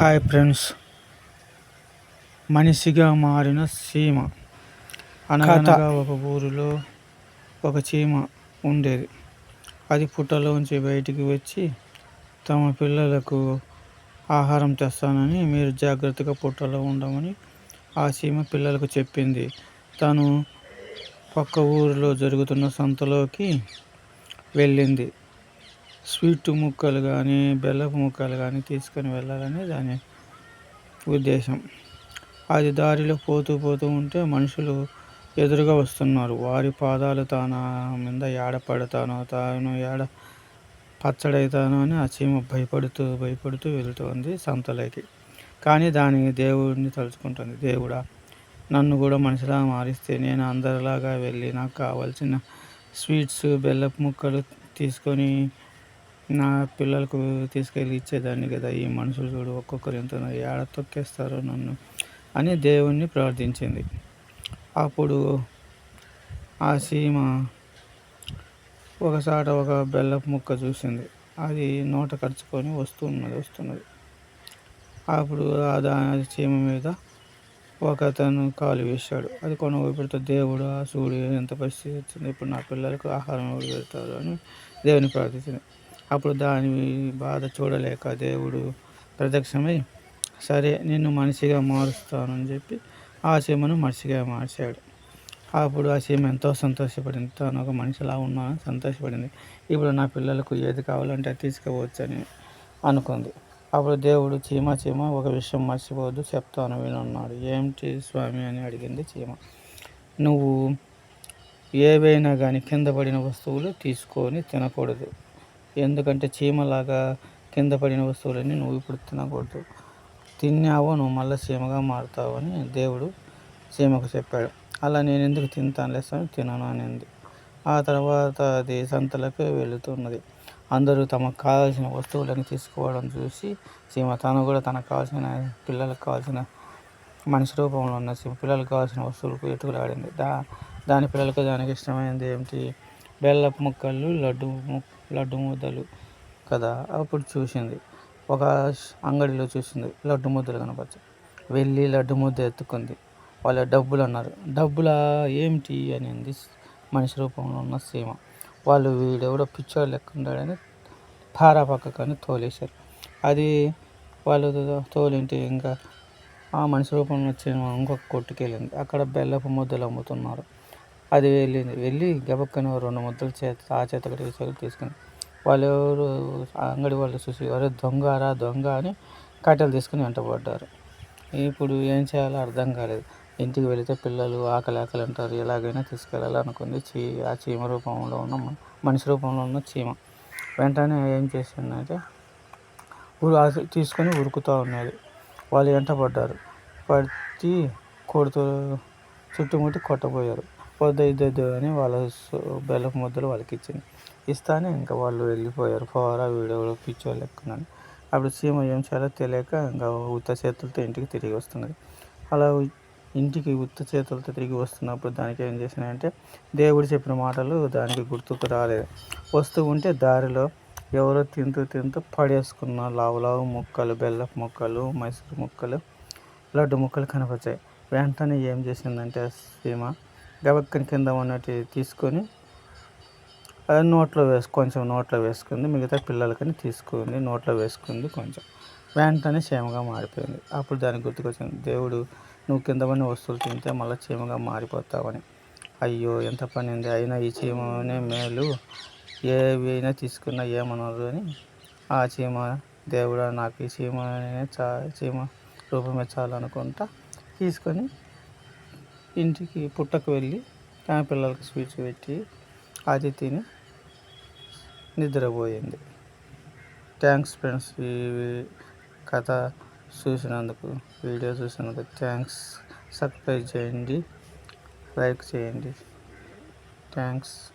Hi friends. మనిషిగా మారిన చీమ అనగనగా ఒక ఊరిలో ఒక చీమ ఉండేది. అది పుట్టలోంచి బయటికి వచ్చి తమ పిల్లలకు ఆహారం తెస్తానని మీరు జాగ్రత్తగా పుట్టలో ఉండమని ఆ చీమ పిల్లలకు చెప్పింది. తను పక్క ఊరిలో జరుగుతున్న సంతలోకి వెళ్ళింది. స్వీట్ ముక్కలు కానీ బెల్లపు ముక్కలు కానీ తీసుకొని వెళ్ళాలని దాని ఉద్దేశం. అది దారిలో పోతూ పోతూ ఉంటే మనుషులు ఎదురుగా వస్తున్నారు. వారి పాదాలు తాను మీద ఏడ పడతానో తాను ఏడ పచ్చడైతానో అని ఆ చీమ భయపడుతూ భయపడుతూ వెళుతుంది సంతలోకి. కానీ దాని దేవుడిని తలుచుకుంటుంది. దేవుడా నన్ను కూడా మనిషిలా మారిస్తే నేను అందరిలాగా వెళ్ళి నాకు కావాల్సిన స్వీట్స్ బెల్లపు ముక్కలు తీసుకొని నా పిల్లలకు తీసుకెళ్ళి ఇచ్చేదాన్ని కదా ఈ మనుషులు చూడు ఒక్కొక్కరు ఎంత ఏడ తొక్కేస్తారో నన్ను అని దేవుణ్ణి ప్రార్థించింది. అప్పుడు ఆ సీమ ఒకసాట ఒక బెల్లపు ముక్క చూసింది. అది నోట కరుచుకొని వస్తున్నది వస్తున్నది. అప్పుడు ఆ దాని చీమ మీద ఒక అతను కాలు వేశాడు. అది కొన దేవుడు ఆ సూర్యుడు ఎంత పరిస్థితి వచ్చింది ఇప్పుడు నా పిల్లలకు ఆహారం పెడతారు అని దేవుని ప్రార్థించింది. అప్పుడు దాని బాధ చూడలేక దేవుడు ప్రత్యక్షమై సరే నిన్ను మనిషిగా మారుస్తానని చెప్పి ఆ సీమను మనిషిగా మార్చాడు. అప్పుడు ఆ సీమ ఎంతో సంతోషపడింది. తాను ఒక మనిషిలా ఉన్నానని సంతోషపడింది. ఇప్పుడు నా పిల్లలకు ఏది కావాలంటే తీసుకోవచ్చని అనుకుంది. అప్పుడు దేవుడు చీమ చీమ ఒక విషయం మర్చిపోవద్దు చెప్తాను వినున్నాడు. ఏమిటి స్వామి అని అడిగింది చీమ. నువ్వు ఏవైనా కానీ కింద పడిన వస్తువులు తీసుకొని తినకూడదు. ఎందుకంటే చీమలాగా కింద పడిన వస్తువులన్నీ నువ్వు ఇప్పుడు తినకూడదు. తిన్నావో నువ్వు మళ్ళీ చీమగా మారుతావు అని దేవుడు చీమకు చెప్పాడు. అలా నేను ఎందుకు తింటాను లేస్తాను తినను అనింది. ఆ తర్వాత అది సంతలకు వెళుతున్నది. అందరూ తమకు కావాల్సిన వస్తువులను తీసుకోవడం చూసి సీమ తను కూడా తనకు కావాల్సిన పిల్లలకు కావాల్సిన మనిషి రూపంలో ఉన్న సీమ పిల్లలకు కావాల్సిన వస్తువులకు ఎటుకులాడింది. దా దాని పిల్లలకు దానికి ఇష్టమైనది ఏమిటి? బెల్లపు ముక్కలు లడ్డు లడ్డు ముద్దలు కదా అప్పుడు చూసింది. ఒక అంగడిలో చూసింది లడ్డు ముద్దలు కనపచ్చు వెళ్ళి లడ్డు ముద్ద ఎత్తుకుంది. వాళ్ళ డబ్బులు అన్నారు. డబ్బులా? ఏమిటి అనింది మనిషి రూపంలో ఉన్న సీమ. వాళ్ళు వీడెవడో పిచ్చోడు లెక్క ఉన్నాడని పారా పక్కకని తోలేశారు. అది వాళ్ళు తోలింటి ఇంకా ఆ మనిషి రూపంలో వచ్చిన ఇంకొక కొట్టుకెళ్ళింది. అక్కడ బెల్లపు ముద్దలు అమ్ముతున్నారు. అది వెళ్ళింది. వెళ్ళి గబక్కన రెండు ముద్దలు చేత ఆ చేత చేతులు తీసుకుని వాళ్ళు ఎవరు అంగడి వాళ్ళు చూసి ఎవరు దొంగరా దొంగ అని కట్టెలు తీసుకుని వెంటబడ్డారు ఇప్పుడు ఏం చేయాలో అర్థం కాలేదు. ఇంటికి వెళితే పిల్లలు ఆకలి ఆకలి అంటారు. ఎలాగైనా తీసుకెళ్ళాలనుకుంది. చీ ఆ చీమ రూపంలో ఉన్న మనిషి రూపంలో ఉన్న చీమ. వెంటనే ఏం చేసిందంటే ఊరు తీసుకొని ఉరుకుతూ ఉన్నది. వాళ్ళు వెంటబడ్డారు పట్టి కొడుతూ చుట్టుముట్టి కొట్టబోయారు. వద్దు ఇద్దరు అని వాళ్ళ బెల్లపు ముద్దలు వాళ్ళకి ఇచ్చింది. ఇస్తానే ఇంకా వాళ్ళు వెళ్ళిపోయారు. ఫోరా వీడియోలో పిచ్చో లెక్కున్నాను. అప్పుడు సీమ ఏం చేయాలో తెలియక ఇంకా ఉత్త చేతులతో ఇంటికి తిరిగి వస్తున్నది. అలా ఇంటికి ఉత్త చేతులతో తిరిగి వస్తున్నప్పుడు దానికి ఏం చేసినాయంటే దేవుడు చెప్పిన మాటలు దానికి గుర్తుకు రాలేదు. వస్తూ ఉంటే దారిలో ఎవరో తింటూ తింటూ పడేసుకున్న లావు లావు ముక్కలు బెల్లపు ముక్కలు మైసూరు ముక్కలు లడ్డు ముక్కలు కనపచ్చాయి వెంటనే ఏం చేసిందంటే సీమ గబక్కని కింద ఉన్నట్టు తీసుకొని అది నోట్లో వేసు కొంచెం నోట్లో వేసుకుంది. మిగతా పిల్లలకని తీసుకుంది. నోట్లో వేసుకుంది కొంచెం. వెంటనే క్షేమగా మారిపోయింది. అప్పుడు దానికి గుర్తుకొచ్చింది దేవుడు నువ్వు కింద పని వస్తువులు తింటే మళ్ళీ క్షేమగా మారిపోతావని. అయ్యో ఎంత పని ఉంది అయినా ఈ చీమనే మేలు. ఏవైనా తీసుకున్నా ఏమనరు అని. ఆ చీమ దేవుడు నాకు ఈ చీమనే చా చీమ రూపమే చాలనుకుంటా. తీసుకొని ఇంటికి పుట్టకు వెళ్ళి ఆమె పిల్లలకి స్వీట్స్ పెట్టి అది తిని నిద్రపోయింది. థ్యాంక్స్ ఫ్రెండ్స్ ఈ కథ చూసినందుకు వీడియో చూసినందుకు థ్యాంక్స్. సబ్స్క్రైబ్ చేయండి లైక్ చేయండి. థ్యాంక్స్.